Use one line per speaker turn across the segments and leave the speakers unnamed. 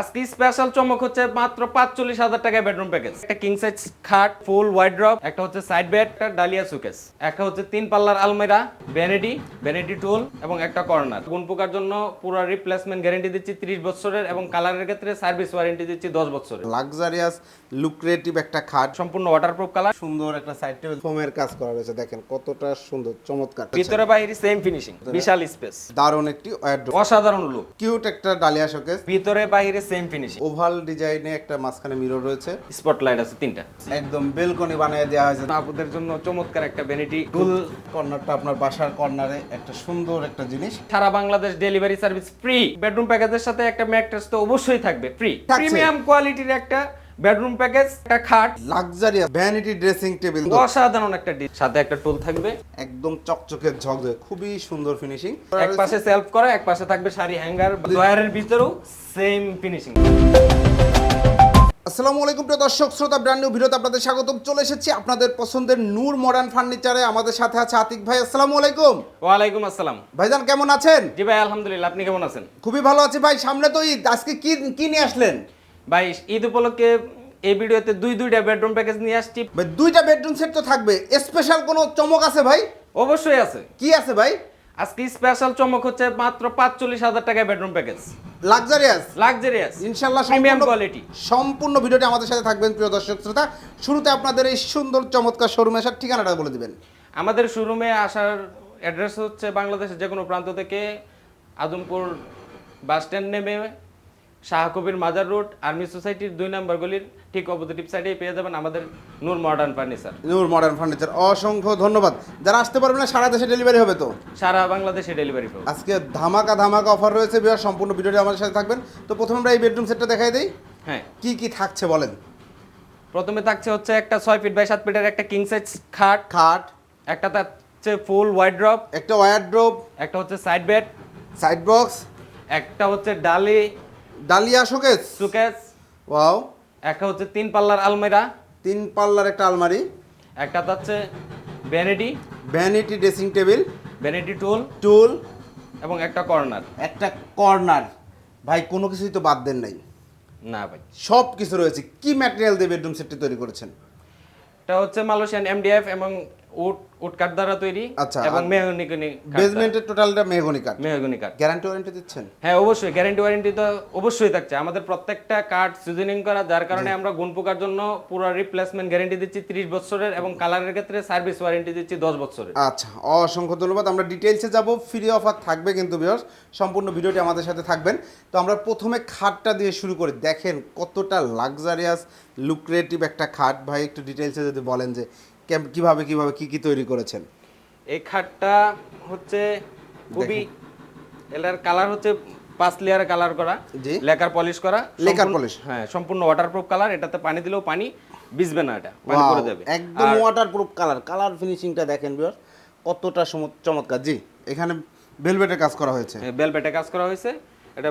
আজকে স্পেশাল চমক হচ্ছে মাত্র পাঁচচল্লিশ হাজার টাকায় বেডরুম প্যাকেজ একটা কিং সাইজ খাট ফুল ওয়াইড ড্রপ একটা হচ্ছে সাইড বেড একটা ডালিয়া সুকেস একটা হচ্ছে তিন পাল্লার আলমেরা ভ্যানিটি ভ্যানিটি টুল এবং একটা কর্নার গুণ পোকার জন্য পুরো রিপ্লেসমেন্ট গ্যারেন্টি দিচ্ছি 30 বছরের এবং কালারের ক্ষেত্রে সার্ভিস ওয়ারেন্টি দিচ্ছি 10 বছরের।
লাক্সারিয়াস লুক্রেটিভ একটা খাট।
সম্পূর্ণ ওয়াটারপ্রুফ কালার
সুন্দর একটা সাইড টেবিল ফোমের কাজ করা রয়েছে দেখেন কতটা সুন্দর চমৎকার।
ভিতরে বাইরে সেম ফিনিশিং বিশাল স্পেস
দারুণ একটি
অসাধারণ লুক
কিউট একটা ডালিয়া শোকেস
ভিতরে বাইরে সেম ফিনিশিং
ওভাল ডিজাইনে একটা মাঝখানে মিরর রয়েছে।
স্পটলাইট আছে তিনটা।
একদম বেলকনি বানিয়ে দেওয়া হয়েছে।
আপনাদের জন্য চমৎকার একটা ভ্যানিটি টুল
কর্নারটা আপনার বাসার কর্নারে একটা সুন্দর একটা জিনিস।
সারা Bangladesh delivery service free bedroom প্যাকেজের সাথে একটা ম্যাট্রেস তো অবশ্যই থাকবে ফ্রি প্রিমিয়াম কোয়ালিটির একটা বেডরুম প্যাকেজ একটা খাট
লাক্সারিয়াস ভ্যানিটি ড্রেসিং টেবিল
অসাধারণ একটা ডিশ। সাথে একটা টুল থাকবে।
একদম চকচকে ঝকঝকে খুবই সুন্দর ফিনিশিং
এক পাশে সেলফ করা এক পাশে থাকবে শাড়ি হ্যাঙ্গার ড্রয়ারের ভিতরেও সেম ফিনিশিং
আসসালামু আলাইকুম প্রিয় দর্শক শ্রোতা ব্র্যান্ড নিউ ভিডিওতে আপনাদের স্বাগতম। চলে এসেছি আপনাদের পছন্দের নূর মডার্ন ফার্নিচারে আমাদের সাথে আছে আতিক ভাই আসসালামু আলাইকুম।
ওয়ালাইকুম আসসালাম।
ভাইজান কেমন আছেন?
জি ভাই আলহামদুলিল্লাহ আপনি কেমন আছেন?
খুবই ভালো আছি ভাই সামনে তো ঈদ আজকে কি কি নিয়ে আসলেন?
ভাই ঈদ উপলক্ষে এই ভিডিওতে দুই দুইটা বেডরুম প্যাকেজ নিয়ে আসছি।
ভাই দুইটা বেডরুম সেট তো থাকবে। স্পেশাল কোনো চমক আছে ভাই?
অবশ্যই আছে।
কি আছে ভাই?
আজকে স্পেশাল চমক হচ্ছে মাত্র পাঁচচল্লিশ হাজার টাকায় বেডরুম প্যাকেজ
লাক্সারিয়াস
লাক্সারিয়াস
ইনশাল্লাহ
প্রিমিয়াম কোয়ালিটি
সম্পূর্ণ ভিডিওটি আমাদের সাথে থাকবেন প্রিয় দর্শক শ্রোতা। শুরুতে আপনাদের এই সুন্দর চমৎকার শোরুমে আসার ঠিকানাটা বলে দিবেন।
আমাদের শোরুমে আসার অ্যাড্রেস হচ্ছে বাংলাদেশের যে কোনো প্রান্ত থেকে আদমপুর বাস স্ট্যান্ড নেমে শাহকবির মাজার রোড আর্মি সোসাইটির দুই নম্বর গলির ঠিক অপোজিটিভ সাইডে পেয়ে যাবেন আমাদের Noor modern furniture
Noor modern furniture অসংখ্য ধন্যবাদ। যারা আসতে পারবেন না সারা দেশে ডেলিভারি হবে তো?
সারা বাংলাদেশে ডেলিভারি পাবো
আজকে ধামাকা ধামাকা অফার রয়েছে বিহার সম্পূর্ণ ভিডিওটি আমাদের সাথে থাকবেন। তো প্রথমে আমরা এই বেডরুম সেটটা দেখাই দিই।
হ্যাঁ।
কি কি থাকছে বলেন?
প্রথমে থাকছে হচ্ছে একটা ছয় ফিট বাই সাত ফিটের একটা কিং সাইজ খাট।
খাট।
একটা থাকছে ফুল ওয়াইড ড্রপ
একটা ওয়ারড্রোব
একটা হচ্ছে সাইড বেড
সাইড বক্স
একটা হচ্ছে ডালি।
ডালিয়া শোকেস?
Showcase
wow.
একটা হচ্ছে তিন পাল্লার আলমেরা
তিন পাল্লার একটা আলমারি।
একটা হচ্ছে vanity.
Vanity dressing table.
Vanity টুল।
টুল।
এবং একটা কর্নার।
একটা কর্নার। ভাই কোনো কিছুই তো বাদ দেন নাই।
না ভাই।
সব কিছু রয়েছে। কি ম্যাটেরিয়াল দিয়ে বেডরুম সেটটি তৈরি করেছেন?
এটা হচ্ছে মালয়েশিয়ান এমডিএফ এবং উড কাঠ দ্বারা তৈরি
আচ্ছা,
এবং মেহগনি
বেসমেন্টের টোটালটা মেহগনি কাঠ?
মেহগনি কাঠ।
গ্যারান্টি ওয়ারেন্টি দিচ্ছেন?
হ্যাঁ অবশ্যই গ্যারান্টি ওয়ারেন্টি তো অবশ্যই থাকছে। আমাদের প্রত্যেকটা কার্ড সিজনিং করা যার কারণে আমরা গুণ পোকার জন্য পুরো রিপ্লেসমেন্ট গ্যারান্টি দিচ্ছি 30 বছরের এবং কালারের ক্ষেত্রে সার্ভিস ওয়ারেন্টি দিচ্ছি 10 বছরের।
আচ্ছা অসংখ্য ধন্যবাদ। আমরা ডিটেলসে যাব ফ্রি অফার থাকবে কিন্তু বিয়স সম্পূর্ণ ভিডিওটি আমাদের সাথে থাকবেন। তো আমরা প্রথমে খাটটা দিয়ে শুরু করি। দেখেন কতটা লাক্সারিয়াস লুক্রেটিভ একটা খাট। ভাই একটু ডিটেলসে যদি বলেন যে কীভাবে কীভাবে কি কি তৈরি করেছেন?
এই খাটটা হচ্ছে খুবই এটার কালার হচ্ছে পাঁচ লেয়ারে কালার করা। লেকার পলিশ করা
লেকার পলিশ।
হ্যাঁ সম্পূর্ণ ওয়াটারপ্রুফ কালার এটাতে পানি দিলেও পানি ভিজবে না এটা পানি
Wow,
যাবে।
একদম
আর
ওয়াটার প্রুফ কালার কালার ফিনিশিংটা দেখেন বিয়স কতটা চমৎকার। জি এখানে ভেলভেটের কাজ করা হয়েছে।
বেলবেটে কাজ করা হয়েছে এটা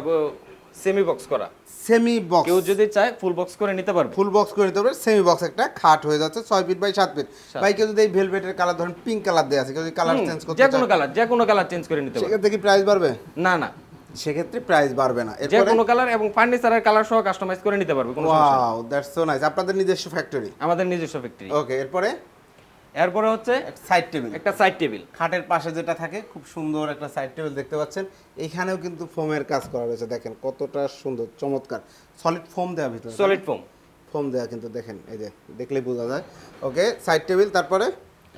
সেমি বক্স করা।
সেমি বক্স
কেউ যদি চায় ফুল বক্স করে নিতে পারবে।
ফুল বক্স করে নিতে পারবে সেমি বক্স একটা খাট হয়ে যাচ্ছে ছয় ফিট বাই সাত ফিট ভাই কেউ যদি এই ভেলভেটের কালার ধরেন পিঙ্ক কালার দেওয়া আছে কেউ যদি কালার চেঞ্জ করতে
যে কোনো কালার যে কোনো কালার চেঞ্জ করে নিতে পারবে।
সেক্ষেত্রে কি প্রাইস বাড়বে?
না না।
সেক্ষেত্রে প্রাইস বাড়বে না।
যে
এরপরে
কোনো কালার এবং ফার্নিচারের কালার সহ কাস্টমাইজ করে নিতে পারবে কোনো সমস্যা
দ্যাটস সো নাইস আপনাদের নিজস্ব ফ্যাক্টরি
আমাদের নিজস্ব ফ্যাক্টরি
ওকে এরপরে?
এরপরে হচ্ছে
সাইড টেবিল
একটা সাইড টেবিল
খাটের পাশে যেটা থাকে খুব সুন্দর একটা সাইড টেবিল দেখতে পাচ্ছেন। এখানেও কিন্তু ফোমের কাজ করা রয়েছে দেখেন কতটা সুন্দর চমৎকার। সলিড ফোম দেওয়া ভিতরে
সলিড ফোম
ফোম দেওয়া কিন্তু দেখেন এই যে দেখলেই বোঝা যায়। ওকে সাইড টেবিল তারপরে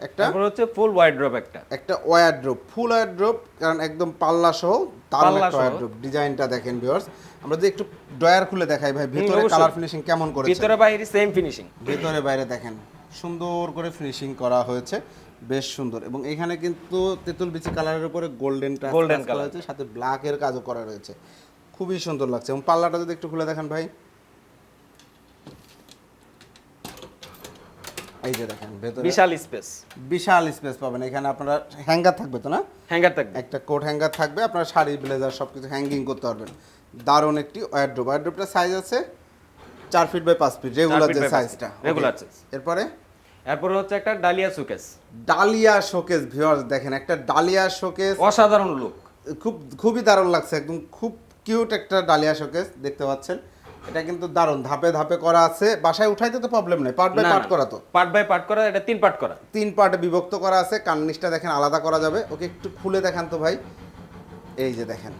একটা
তারপরে হচ্ছে ফুল ওয়াইড ড্রপ একটা।
একটা wardrobe full wardrobe কারণ একদম পাল্লা সহ দারুণ
পাল্লা
একটা ওয়ার
সহ।
ড্রপ ডিজাইনটা দেখেন ভিউয়ার্স আমরা যদি একটু ড্রয়ার খুলে দেখাই ভাই ভিতরে কালার ফিনিশিং কেমন করেছে
ভিতরে বাইরে সেম ফিনিশিং
ভিতরে বাইরে দেখেন সুন্দর করে ফিনিশিং করা হয়েছে। বেশ সুন্দর। এবং এখানে কিন্তু তেঁতুল বিচি কালারের উপরে গোল্ডেন করা
color।
হয়েছে সাথে ব্ল্যাকের কাজও করা রয়েছে। খুবই সুন্দর লাগছে। এবং পাল্লাটা যদি একটু খুলে দেখেন ভাই। এই যে দেখেন ভেতরে
বিশাল স্পেস
বিশাল স্পেস পাবেন। এখানে আপনারা হ্যাঙ্গার থাকবে তো না?
হ্যাঙ্গার থাকবে।
একটা কোট হ্যাঙ্গার থাকবে। আপনারা শাড়ি ব্লেজার সব কিছু হ্যাঙ্গিং করতে পারবেন। দারুণ একটি ওয়ারড্রোব ওয়ারড্রোবটার সাইজ আছে চার ফিট বাই পাঁচ ফিট রেগুলার যে সাইজটা
regular size।
এরপরে?
এরপরে হচ্ছে একটা Dalia showcase
Dalia showcase viewers দেখেন একটা ডালিয়া শোকেস
অসাধারণ লুক
খুব খুবই দারুণ লাগছে একদম খুব কিউট একটা ডালিয়া শোকেস দেখতে পাচ্ছেন। এটা কিন্তু দারুণ ধাপে ধাপে করা আছে। বাসায় উঠাইতে তো প্রবলেম নেই পার্ট বাই পার্ট করা তো।
পার্ট বাই পার্ট করা এটা তিন পার্ট করা।
তিন পার্টে বিভক্ত করা আছে কার্নিশটা দেখেন আলাদা করা যাবে। ওকে একটু খুলে দেখান তো ভাই। এই যে দেখেন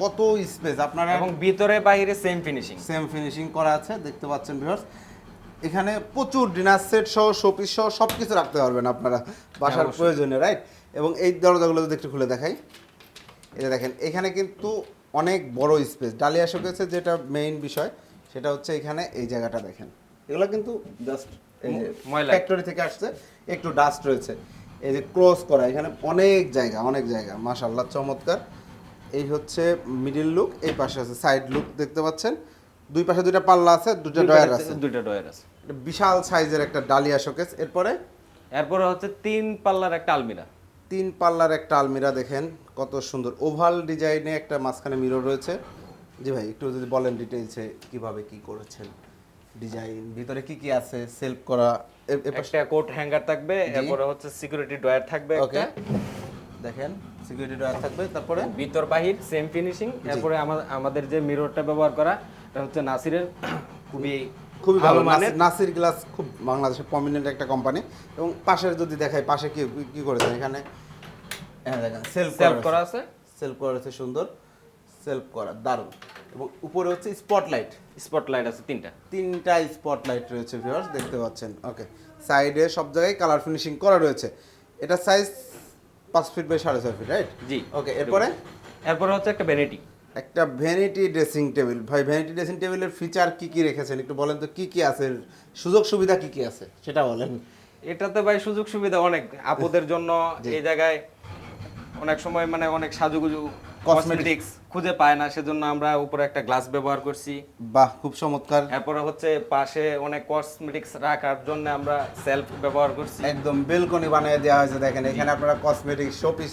কত স্পেস আপনারা
এবং ভিতরে বাইরে সেম ফিনিশিং
সেম ফিনিশিং করা আছে দেখতে পাচ্ছেন ভিউয়ার্স এখানে প্রচুর ডিনার সেট সহ শোপিস সহ সব কিছু রাখতে পারবেন আপনারা। বাসার
অবশ্যই।
প্রয়োজনে রাইট এবং এই দরজাগুলো যদি একটু খুলে দেখাই। এটা দেখেন এখানে কিন্তু অনেক বড় স্পেস ডালিয়া শোকেসের যেটা মেইন বিষয় সেটা হচ্ছে এখানে এই জায়গাটা দেখেন। এগুলো কিন্তু জাস্ট এই যে। ফ্যাক্টরি থেকে আসছে একটু ডাস্ট রয়েছে। এই যে ক্লোজ করা এখানে অনেক জায়গা অনেক জায়গা। মাশাল্লাহ চমৎকার। এই হচ্ছে মিডিল লুক এই পাশে আছে সাইড লুক দেখতে পাচ্ছেন। দুই পাশে দুইটা পাল্লা আছে দুটো ডয়ার আছে।
দুইটা ডয়ার আছে।
এটা বিশাল সাইজের একটা ডালিয়া শোকেস এরপরে?
এরপরে হচ্ছে তিন পাল্লার একটা আলমিরা।
তিন পাল্লার একটা আলমিরা দেখেন কত সুন্দর। ওভাল ডিজাইনে একটা মাঝখানে মিরর রয়েছে। জি ভাই একটু যদি বলেন ডিটেইলসে কীভাবে কি করেছেন ডিজাইন ভিতরে কি কি আছে সেলফ করা
একটা কোট হ্যাঙ্গার থাকবে এরপরে হচ্ছে সিকিউরিটি ডয়ার থাকবে
ওকে। দেখেন সিকিউরিটি ডয়ার থাকবে তারপরে?
ভিতর বাহির সেম ফিনিশিং এরপরে আমাদের যে মিররটা ব্যবহার করা এটা হচ্ছে নাসিরের খুবই
খুবই ভালো
মানের।
নাসির- গ্লাস খুব বাংলাদেশের প্রমিনেন্ট একটা কোম্পানি এবং পাশের যদি দেখাই পাশে কি কি করেছেন এখানে দেখেন সেলফ
সেলফ করা আছে।
সেলফ করা আছে সুন্দর। সেলফ করা দারুণ। এবং উপরে হচ্ছে স্পটলাইট
স্পটলাইট আছে তিনটা।
তিনটা স্পটলাইট রয়েছে ভিউয়ার্স দেখতে পাচ্ছেন। ওকে সাইডে সব জায়গায় কালার ফিনিশিং করা রয়েছে। এটা সাইজ পাঁচ ফিট বাই সাড়ে ছয় ফিট রাইট
জি।
ওকে এরপরে?
এরপরে হচ্ছে একটা ভ্যানিটি
একটা ভ্যানিটি ড্রেসিং টেবিল ভাই ভ্যানিটি ড্রেসিং টেবিলের ফিচার কি কি রেখেছেন? একটু বলেন তো কি কি আছে? সুযোগ সুবিধা কি কি আছে? সেটা বলেন।
এটাতে ভাই সুযোগ সুবিধা অনেক। আপুদের জন্য এই জায়গায় অনেক সময় মানে অনেক সাজুগুজু কসমেটিক্স খুঁজে পায় না সেজন্য আমরা উপরে একটা গ্লাস ব্যবহার করছি।
বাহ খুব চমৎকার।
এরপরে হচ্ছে পাশে অনেক কসমেটিক্স রাখার জন্য আমরা সেলফ ব্যবহার করছি।
একদম বেলকনি বানিয়ে দেওয়া হয়েছে দেখেন। এখানে আপনারা কসমেটিক্স শোপিস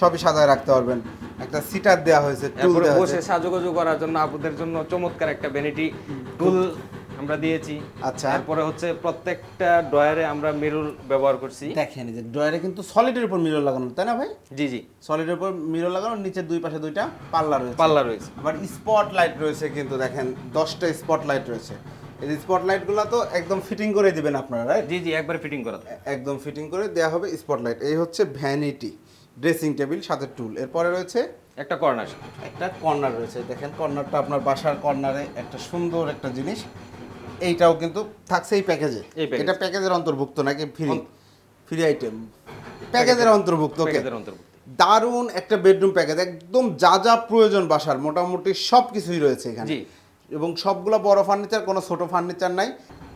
সবই সাজায় রাখতে পারবেন। একটা সিটার দেওয়া হয়েছে দেওয়া
বসে সাজুগুজু করার জন্য আপুদের জন্য চমৎকার একটা ভ্যানিটি টুল আমরা দিয়েছি।
আচ্ছা।
এরপরে হচ্ছে প্রত্যেকটা ডয়ারে আমরা মিরর ব্যবহার করছি।
দেখেন যে ড্রয়ারে কিন্তু সলিডের উপর মিরর লাগানো তাই না ভাই?
জি জি।
সলিডের উপর মিরর লাগানো নিচে দুই পাশে দুইটা পাল্লা রয়েছে।
পাল্লা রয়েছে।
আবার স্পট লাইট রয়েছে কিন্তু দেখেন দশটা স্পট লাইট রয়েছে। এই স্পট লাইটগুলো তো একদম ফিটিং করে দিবেন আপনারা রাইট
জি জি একবার ফিটিং করা।
একদম ফিটিং করে দেওয়া হবে স্পট লাইট এই হচ্ছে ভ্যানিটি ড্রেসিং টেবিল সাথে টুল। এরপরে রয়েছে
একটা কর্নার।
একটা কর্নার রয়েছে। দেখেন কর্নারটা আপনার বাসার কর্নারে একটা সুন্দর একটা জিনিস। এইটাও কিন্তু থাকছে এই প্যাকেজে। এটা প্যাকেজের অন্তর্ভুক্ত নাকি ফ্রি? Free item. প্যাকেজের অন্তর্ভুক্ত
প্যাকেজের অন্তর্ভুক্ত।
দারুণ একটা বেডরুম প্যাকেজ। একদম যা যা প্রয়োজন বাসার মোটামুটি সব কিছুই রয়েছে এখানে। এবং সবগুলো বড় ফার্নিচার কোনো ছোট ফার্নিচার নাই।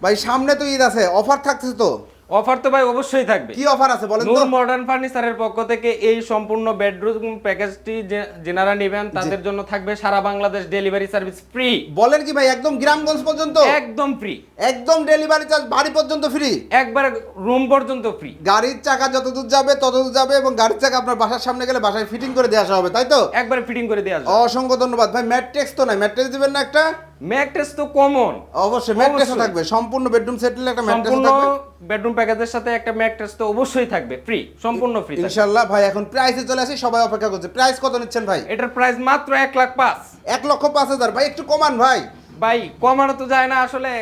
ভাই সামনে তো ঈদ আছে অফার থাকছে তো?
অফার তো ভাই অবশ্যই থাকবে।
কি অফার আছে বলেন তো?
নূর মডার্ন ফার্নিচারের পক্ষ থেকে এই সম্পূর্ণ বেডরুম প্যাকেজটি যে- যেনারা নেবেন তাদের জন্য থাকবে সারা বাংলাদেশ ডেলিভারি সার্ভিস ফ্রি
বলেন কি ভাই একদম গ্রামগঞ্জ পর্যন্ত?
একদম ফ্রি
একদম ডেলিভারি চার্জ বাড়ি পর্যন্ত ফ্রি
একবার রুম পর্যন্ত ফ্রি
গাড়ির চাকা যতদূর যাবে ততদূর যাবে এবং গাড়ির চাকা আপনার বাসার সামনে গেলে বাসায় ফিটিং করে দিয়ে আসা হবে তাই তো?
একবার ফিটিং করে দিয়ে আসবে।
অসংখ্য ধন্যবাদ। ভাই ম্যাট্রিক্স তো নাই ম্যাট্রেক্স দিবেন না একটা?
ম্যাট্রেস তো কমন
অবশ্যই ম্যাট্রেসও থাকবে। সম্পূর্ণ বেডরুম সেটের একটা
সম্পূর্ণ
থাকবে।
বেডরুম প্যাকেজের সাথে একটা ম্যাট্রেস তো অবশ্যই থাকবে ফ্রি সম্পূর্ণ ফ্রি
ইনশাল্লাহ ভাই এখন প্রাইসে চলে আসি সবাই অপেক্ষা করছে। প্রাইস কত নিচ্ছেন ভাই?
এটার প্রাইস মাত্র এক লাখ পাঁচ।
এক লক্ষ পাঁচ হাজার। ভাই একটু কমান ভাই।
ভাই কমানো তো যায় না আসলে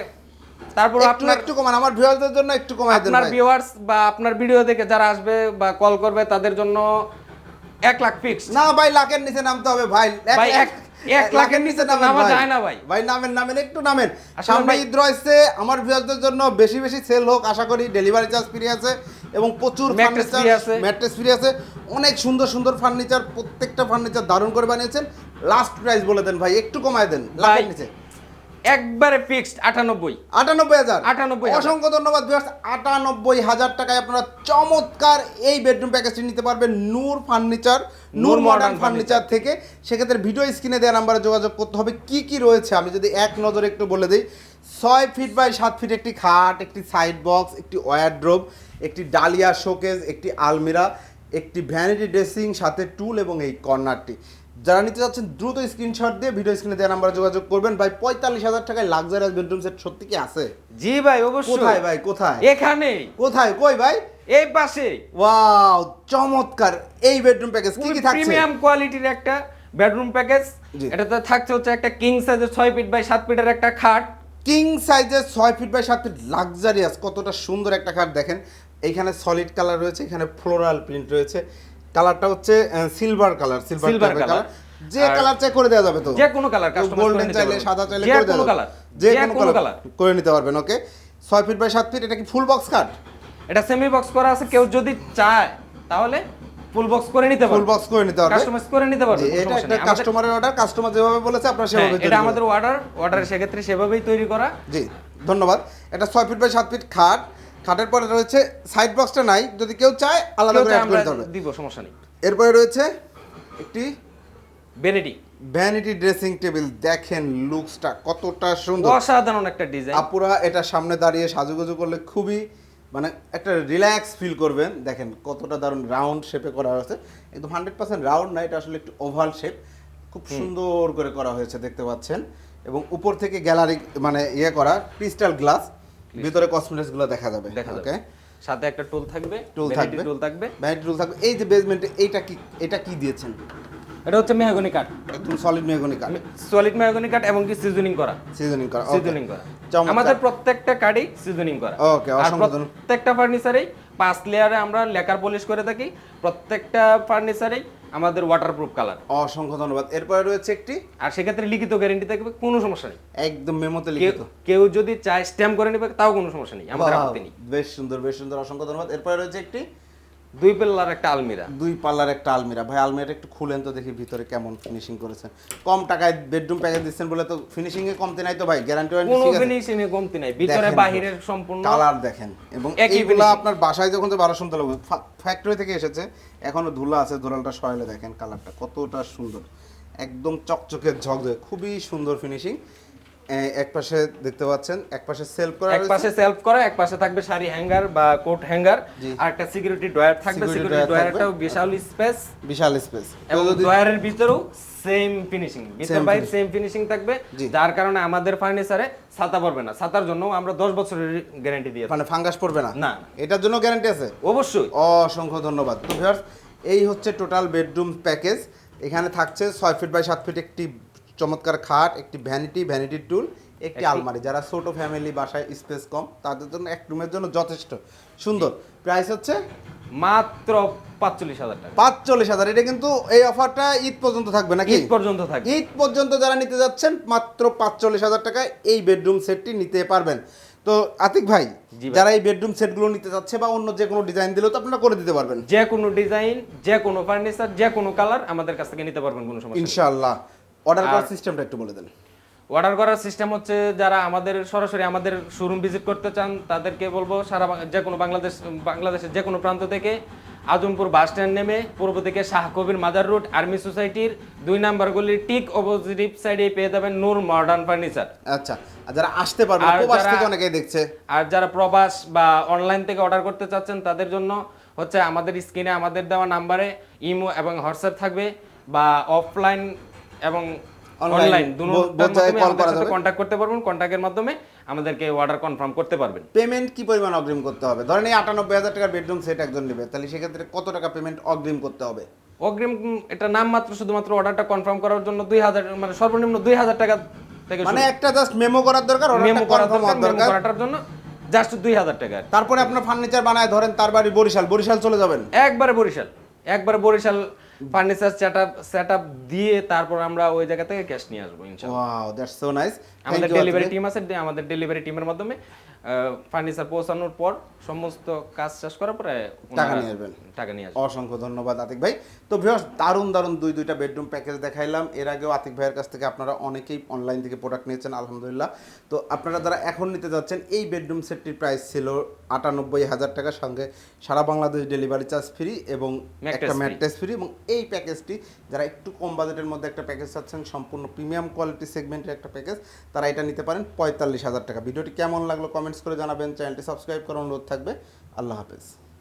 তারপর আপনার
একটু কমান। আমার ভিউয়ারদের জন্য একটু কমাই দেন
আপনার ভিউয়ার্স বা আপনার ভিডিও দেখে যারা আসবে বা কল করবে তাদের জন্য এক লাখ ফিক্স
না ভাই লাখের নিচে নামতে হবে ভাই। এক-
ভাই,
এক-
লাখের নিচে নামা যায় না ভাই।
ভাই নামেন নামেন একটু নামেন। সামনে ঈদ রয়েছে আমার ভিউয়ারদের জন্য বেশি বেশি সেল হোক আশা করি ডেলিভারি চার্জ ফ্রি আছে এবং প্রচুর ফার্নিচার ম্যাট্রেস ফ্রি আছে। অনেক সুন্দর সুন্দর ফার্নিচার প্রত্যেকটা ফার্নিচার দারুণ করে বানিয়েছেন। লাস্ট প্রাইস বলে দেন ভাই একটু কমায় দেন লাখের নিচে।
একবারে ফিক্সড আটানব্বই।
আটানব্বই হাজার।
আটানব্বই
অসংখ্য ধন্যবাদ আটানব্বই হাজার টাকায় আপনারা চমৎকার এই বেডরুম প্যাকেজটি নিতে পারবেন Noor furniture Noor
Noor
modern furniture থেকে। সেক্ষেত্রে ভিডিও স্ক্রিনে দেওয়া নাম্বারে যোগাযোগ করতে হবে। কি কি রয়েছে? আমি যদি এক নজরে একটু বলে দিই। ছয় ফিট বাই সাত ফিট একটি খাট একটি সাইড বক্স একটি ওয়ারড্রোব একটি ডালিয়া শোকেজ একটি আলমিরা একটি ভ্যানিটি ড্রেসিং সাথে টুল এবং এই কর্নারটি যারা নিতে যাচ্ছেন দ্রুত স্ক্রিনশট দিয়ে ভিডিও স্ক্রিনে দেওয়া নাম্বারে যোগাযোগ করবেন। ভাই পঁয়তাল্লিশ হাজার টাকায় লাক্সারিয়াস বেডরুম সেট সত্যি কি আছে?
জি ভাই অবশ্যই।
কোথায় ভাই কোথায়?
এখানে।
কোথায়? কই ভাই?
এই পাশে।
ওয়াও চমৎকার। এই বেডরুম প্যাকেজ কি কি থাকছে?
প্রিমিয়াম কোয়ালিটির একটা বেডরুম প্যাকেজ। এটাতে থাকছে হচ্ছে একটা কিং সাইজের ছয় ফিট বাই সাত ফিটের একটা খাট।
কিং সাইজের ছয় ফিট বাই সাত ফিট লাক্সারিয়াস কতটা সুন্দর একটা খাট দেখেন। এখানে সলিড কালার রয়েছে এখানে ফ্লোরাল প্রিন্ট রয়েছে। কালারটা হচ্ছে সিলভার কালার সিলভার কালার যে কালার চাই করে দেওয়া যাবে তো।
যে কোনো কালার কাস্টমাইজ
গোল্ডেন চাইলে সাদা চাইলে করে দেওয়া যাবে। যে কোনো
কালার
করে নিতে পারবেন ওকে ছয় ফিট বাই সাত ফিট এটা কি ফুল বক্স খাট
এটা সেমি বক্স করা আছে কেউ যদি চায় তাহলে ফুল বক্স করে নিতে পারবে।
ফুল বক্স করে নিতে পারবে।
কাস্টমাইজ করে নিতে পারবে
এটা একটা কাস্টমারের অর্ডার কাস্টমার যেভাবে বলেছে আপনারা
হ্যাঁ,
সেভাবে
এটা আমাদের অর্ডার অর্ডারের সেক্ষেত্রে সেভাবেই তৈরি করা।
জি ধন্যবাদ। এটা ছয় ফিট বাই সাত ফিট খাট খাটের পরে রয়েছে সাইড বক্সটা নাই যদি কেউ চায় আলাদা করে অ্যাড করে
আমরা
দিতে হবে।
দিব সমস্যা নেই।
এরপরে রয়েছে একটি
বেনেডি
ভ্যানিটি ড্রেসিং টেবিল দেখেন লুকসটা কতটা সুন্দর।
অসাধারণ একটা ডিজাইন
আপুরা এটা সামনে দাঁড়িয়ে সাজুগুজু করলে খুবই মানে একটা রিল্যাক্স ফিল করবেন। দেখেন কতটা দারুণ রাউন্ড শেপে করা হয়েছে। একদম হান্ড্রেড পার্সেন্ট রাউন্ড না এটা আসলে একটু ওভাল শেপ খুব সুন্দর করে করা হয়েছে দেখতে পাচ্ছেন। এবং উপর থেকে গ্যালারি মানে ইয়ে করা ক্রিস্টাল গ্লাস ভিতরে কসমেটিক্সগুলো দেখা যাবে।
দেখা যাবে।
ওকে
সাথে একটা টুল থাকবে
টুল থাকবে।
টুল থাকবে।
ভ্যানিটি টুল থাকবে। এই যে বেসমেন্টে এইটা কি এটা কি দিয়েছেন?
এটা হচ্ছে মেহগনি কাঠ।
একদম সলিড মেহগনি কাঠ।
সলিড মেহগনি কাঠ এবং কি সিজনিং করা।
সিজনিং করা.
সিজনিং করা। আমাদের প্রত্যেকটা কার্ডই সিজনিং করা। ওকে
অসংখ্য
প্রত্যেকটা ফার্নিচারেই পাঁচ লেয়ারে আমরা লেকার পলিশ করে থাকি। প্রত্যেকটা ফার্নিচারেই আমাদের ওয়াটারপ্রুফ কালার
অসংখ্য ধন্যবাদ। এরপরে রয়েছে একটি?
আর সেক্ষেত্রে লিখিত গ্যারেন্টি থাকবে কোনো সমস্যা নেই।
একদম মেমোতে লিখিত।
কেউ যদি চায় স্ট্যাম্প করে নেবে তাও কোনো সমস্যা নেই। আমাদের আপত্তি নেই।
বেশ সুন্দর বেশ সুন্দর অসংখ্য ধন্যবাদ। এরপরে রয়েছে একটি?
দুই পেল্লার একটা আলমিরা।
দুই পাল্লার একটা আলমিরা। ভাই আলমিরাটা একটু খুলেন তো দেখি ভিতরে কেমন ফিনিশিং করেছেন কম টাকায় বেডরুম প্যাকেজ দিচ্ছেন বলে তো ফিনিশিং এ কমতে নাই তো ভাই গ্যারান্টি ওয়ারেন্টি আছে।
ফিনিশিং এ কমতি নাই। ভিতরে বাহিরের সম্পূর্ণ
কালার দেখেন। এবং এইগুলা। আপনার বাসায় যখন বারো শুনতে লাগবে ফ্যাক্টরি থেকে এসেছে এখনও ধুলা আছে ধুলালটা সরাইলে দেখেন কালারটা কতটা সুন্দর। একদম চকচকে ঝকঝকে খুবই সুন্দর ফিনিশিং এক পাশে দেখতে পাচ্ছেন এক পাশে সেলফ করা
এক পাশে সেলফ করা এক পাশে থাকবে শাড়ি হ্যাঙ্গার বা কোট হ্যাঙ্গার আর একটা সিকিউরিটি ড্রয়ার থাকবে। সিকিউরিটি। ড্রয়ারটাও বিশাল স্পেস
বিশাল স্পেস
এবং ড্রয়ারের ভিতরেও সেম ফিনিশিং ভিতর বাইরে সেম ফিনিশিং থাকবে। যার কারণে আমাদের ফার্নিচারে ছাতা পড়বে না। ছাতার জন্য আমরা 10 বছরের গ্যারান্টি দিয়ে
মানে ফাঙ্গাস পড়বে না?
না।
এটার জন্য গ্যারান্টি আছে?
অবশ্যই।
অসংখ্য ধন্যবাদ। তো ভিউয়ার্স এই হচ্ছে টোটাল বেডরুম প্যাকেজ এখানে থাকছে ছয় ফিট বাই সাত ফিট একটি চমৎকার খাট একটি ভ্যানিটি ভ্যানিটি টুল একটি আলমারি। যারা ছোট ফ্যামিলি বাসায় স্পেস কম তাদের জন্য এক রুমের জন্য যথেষ্ট। সুন্দর। প্রাইস হচ্ছে
মাত্র পাঁচচল্লিশ হাজার টাকা।
পাঁচচল্লিশ হাজার। এটা কিন্তু এই অফারটা ঈদ পর্যন্ত থাকবে নাকি?
ঈদ পর্যন্ত থাকবে।
ঈদ পর্যন্ত যারা নিতে যাচ্ছেন মাত্র পাঁচচল্লিশ হাজার টাকায় এই বেডরুম সেটটি নিতে পারবেন। তো আতিক ভাই যারা এই বেডরুম সেটগুলো নিতে যাচ্ছে বা অন্য যে কোনো ডিজাইন দিলেও তো আপনারা করে দিতে পারবেন।
যে কোনো ডিজাইন যে কোনো ফার্নিচার যে কোনো কালার আমাদের কাছ থেকে নিতে পারবেন কোনো সমস্যা।
ইনশাআল্লাহ। অর্ডার করার সিস্টেমটা একটু বলে দেন।
অর্ডার করার সিস্টেম হচ্ছে যারা আমাদের সরাসরি আমাদের শোরুম ভিজিট করতে চান তাদেরকে বলব সারা যে কোনো বাংলাদেশ বাংলাদেশের যে কোনো প্রান্ত থেকে আজমপুর বাস স্ট্যান্ড নেমে পূর্ব দিকে শাহ কবির মাজার রোড আর্মি সোসাইটির দুই নাম্বার গলির ঠিক অপোজিট সাইডে পেয়ে যাবেন নূর মডার্ন ফার্নিচার
আচ্ছা আর যারা আসতে পারবে প্রবাস থেকে অনেকেই দেখছে।
আর যারা প্রবাস বা অনলাইন থেকে অর্ডার করতে চাচ্ছেন তাদের জন্য হচ্ছে আমাদের স্ক্রিনে আমাদের দেওয়া নাম্বারে ইমো এবং হোয়াটসঅ্যাপ থাকবে বা অফলাইন এবং অনলাইন। কন্ট্যাক্ট করতে পারবেন কন্ট্যাক্টের মাধ্যমে আমাদেরকে অর্ডার কনফার্ম করতে পারবেন।
পেমেন্ট কি পরিমাণ অগ্রিম করতে হবে? ধরেন এই আটানব্বই হাজার টাকার বেডরুম সেট একজন নেবে তাহলে সেক্ষেত্রে কত টাকা পেমেন্ট অগ্রিম করতে হবে?
অগ্রিম এটা নাম মাত্র শুধুমাত্র অর্ডারটা কনফার্ম করার জন্য দুই হাজার মানে সর্বনিম্ন দুই হাজার টাকা থেকে
মানে একটা জাস্ট মেমো করার দরকার
মেমো করার দরকার মেমো করাটার জন্য জাস্ট দুই হাজার টাকা
তারপরে আপনার ফার্নিচার বানায় ধরেন তার বাড়ি বরিশাল বরিশাল চলে যাবেন?
একবারে বরিশাল একবারে বরিশাল ফার্নিচার সেটআপ সেটআপ দিয়ে তারপর আমরা ওই জায়গা থেকে ক্যাশ নিয়ে আসব ইনশাআল্লাহ।
ওয়াও দ্যাটস সো নাইস
আমাদের ডেলিভারি টিম আছে আমাদের ডেলিভারি টিমের মাধ্যমে ফার্নিচার পৌঁছানোর পর সমস্ত কাজ শেষ করার পরে
টাকা নিয়ে আসবেন।
টাকা নিয়ে আসবেন।
অসংখ্য ধন্যবাদ আতিক ভাই। তো ভিউয়ার্স দারুণ দারুণ দুই দুইটা বেডরুম প্যাকেজ দেখাইলাম। এর আগেও আতিক ভাইয়ের কাছ থেকে আপনারা অনেকেই অনলাইন থেকে প্রোডাক্ট নিয়েছেন আলহামদুলিল্লাহ। তো আপনারা যারা এখন নিতে যাচ্ছেন এই বেডরুম সেটটির প্রাইস ছিল আটানব্বই হাজার টাকার সঙ্গে সারা বাংলাদেশ ডেলিভারি চার্জ ফ্রি এবং একটা। ম্যাট্রেস ফ্রি এবং এই প্যাকেজটি যারা একটু কম বাজেটের মধ্যে একটা প্যাকেজ চাচ্ছেন সম্পূর্ণ প্রিমিয়াম কোয়ালিটি সেগমেন্টের একটা প্যাকেজ তারা এটা নিতে পারেন পঁয়তাল্লিশ হাজার টাকা। ভিডিওটি কেমন লাগল কমেন্টস করে জানাবেন। চ্যানেলটি সাবস্ক্রাইব করার অনুরোধ থাকবে। আল্লাহ হাফেজ।